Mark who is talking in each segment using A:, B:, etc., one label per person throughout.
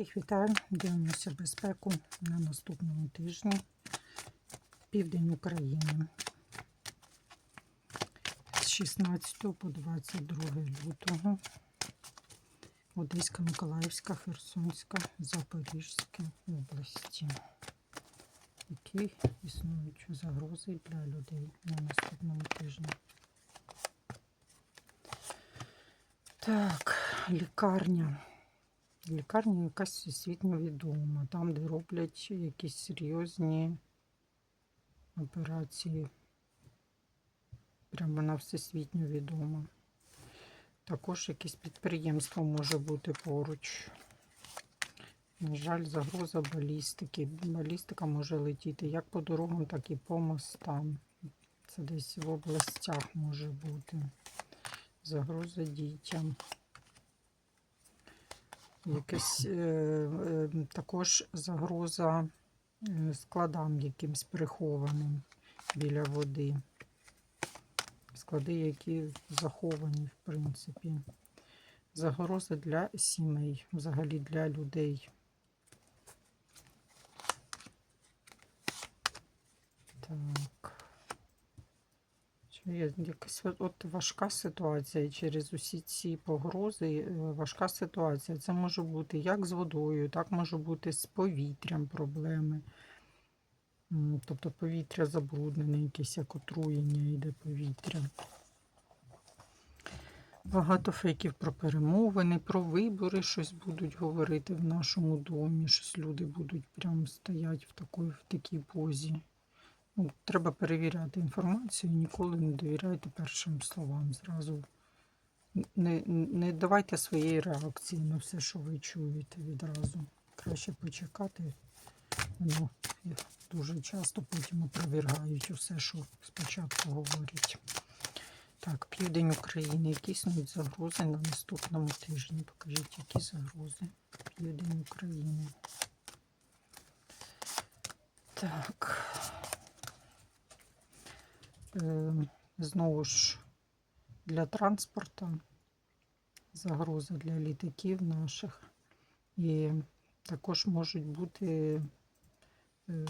A: Всіх вітаю. Дивимося безпеку на наступному тижні. Південь України. З 16 по 22 лютого. Одеська, Миколаївська, Херсонська, Запорізька області. Які існують загрози для людей на наступному тижні. Так, лікарня. Лікарня якась всесвітньо відома, там, де роблять якісь серйозні операції. Прямо вона всесвітньо відома. Також якесь підприємство може бути поруч. На жаль, загроза балістики. Балістика може летіти як по дорогам, так і по мостам. Це десь в областях може бути. Загроза дітям. Якась е, е, також загроза е, складам якимсь прихованим біля води. Склади, які заховані, в принципі. Загроза для сімей, взагалі для людей. Так. Що є якась от- важка ситуація через усі ці погрози. е, Важка ситуація. Це може бути як з водою, так може бути з повітрям проблеми. Тобто повітря забруднене, якесь як отруєння йде повітря. Багато фейків про перемовини, про вибори щось будуть говорити в нашому домі. Щось люди будуть прям стоять в такій, в такій позі. Ну, треба перевіряти інформацію, ніколи не довіряйте першим словам. Зразу не, не давайте своєї реакції на все, що ви чуєте відразу. Краще почекати. Ну, дуже часто потім опровергають усе, що спочатку говорять. Так, південь України. Які існують загрози на наступному тижні? Покажіть, які загрози. Південь України. Так. Е, знову ж для транспорту загроза для літаків наших. І також можуть бути е,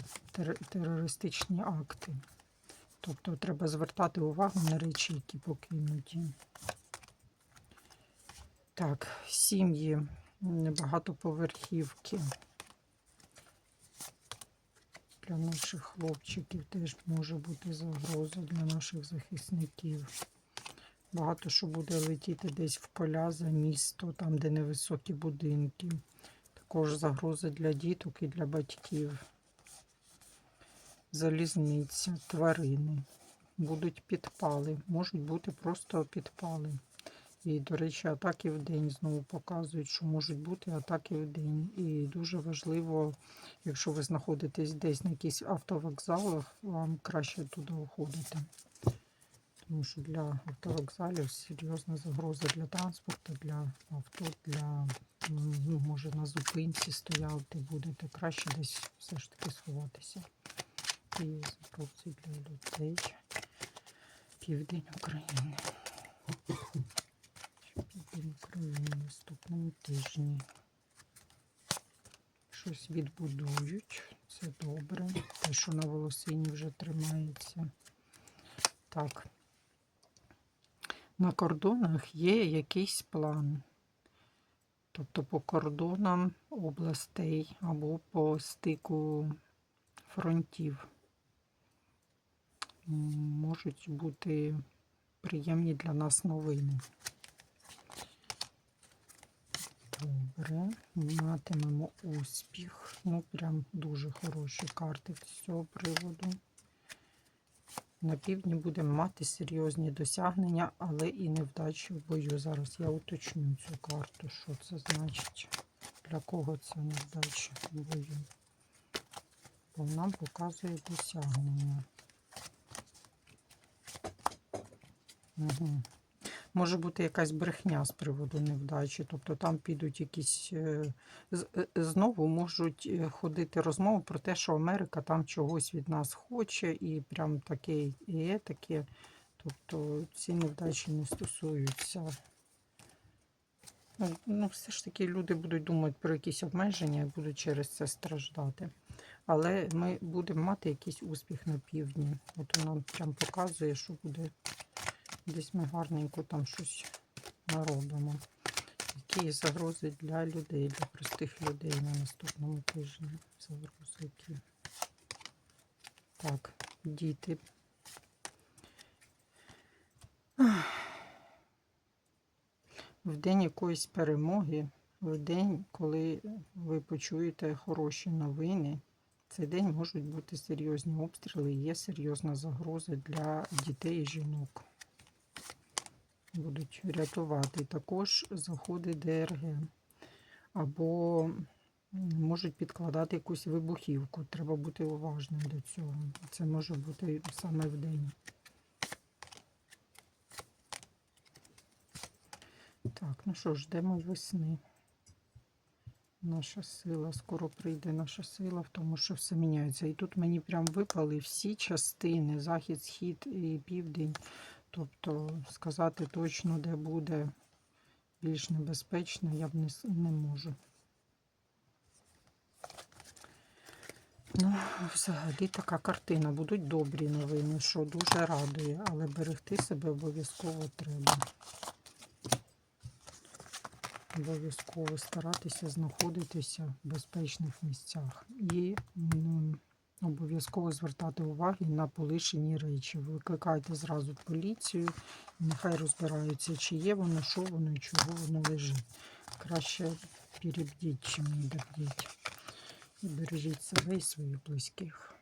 A: терористичні акти. Тобто треба звертати увагу на речі, які покинуті. Так, сім'ї, багатоповерхівки. Для наших хлопчиків теж може бути загроза для наших захисників. Багато що буде летіти десь в поля за місто, там, де невисокі будинки. Також загрози для діток і для батьків. Залізниця, тварини. Будуть підпали, можуть бути просто підпали. І, до речі, атаки в день знову показують, що можуть бути атаки в день. І дуже важливо, якщо ви знаходитесь десь на якихось автовокзалах, вам краще туди уходити. Тому що для автовокзалів серйозна загроза для транспорту, для авто, для ну, може на зупинці стояти будете. Краще десь все ж таки сховатися. І загрози для людей. Південь України. України в наступному тижні. Щось відбудують. Це добре. Те, що на волосині вже тримається. Так. На кордонах є якийсь план. Тобто по кордонам областей або по стику фронтів. Можуть бути приємні для нас новини. Добре, матимемо успіх. Ну, прям дуже хороші карти з цього приводу. На півдні будемо мати серйозні досягнення, але і невдачі в бою. Зараз я уточню цю карту, що це значить, для кого це невдача в бою. Бо нам показує досягнення. Угу. Може бути якась брехня з приводу невдачі. Тобто там підуть якісь е, з- е, знову можуть е, ходити розмови про те, що Америка там чогось від нас хоче, і прям таке є таке. Тобто ці невдачі не стосуються Ну, ну, все ж таки люди будуть думати про якісь обмеження і будуть через це страждати. Але ми будемо мати якийсь успіх на півдні. От нам прям показує, що буде десь ми гарненько там щось наробимо. Які є загрози для людей, для простих людей на наступному тижні. Загрози які. Так, діти. В день якоїсь перемоги, в день, коли ви почуєте хороші новини, цей день можуть бути серйозні обстріли, є серйозна загроза для дітей і жінок. Будуть рятувати також заходи ДРГ. Або можуть підкладати якусь вибухівку. Треба бути уважним до цього. Це може бути саме в день. Так, ну що ждемо весни. Наша сила, скоро прийде наша сила в тому, що все міняється. І тут мені прям випали всі частини, захід, схід і південь. Тобто сказати точно, де буде більш небезпечно, я б не, не можу. Ну, взагалі така картина. Будуть добрі новини, що дуже радує, але берегти себе обов'язково треба. Обов'язково старатися знаходитися в безпечних місцях і м, обов'язково звертати увагу на полишені речі. Викликайте зразу поліцію, нехай розбираються, чи є воно, що воно і чого воно лежить. Краще перебдіть, чим не добдіть. І бережіть себе і своїх близьких.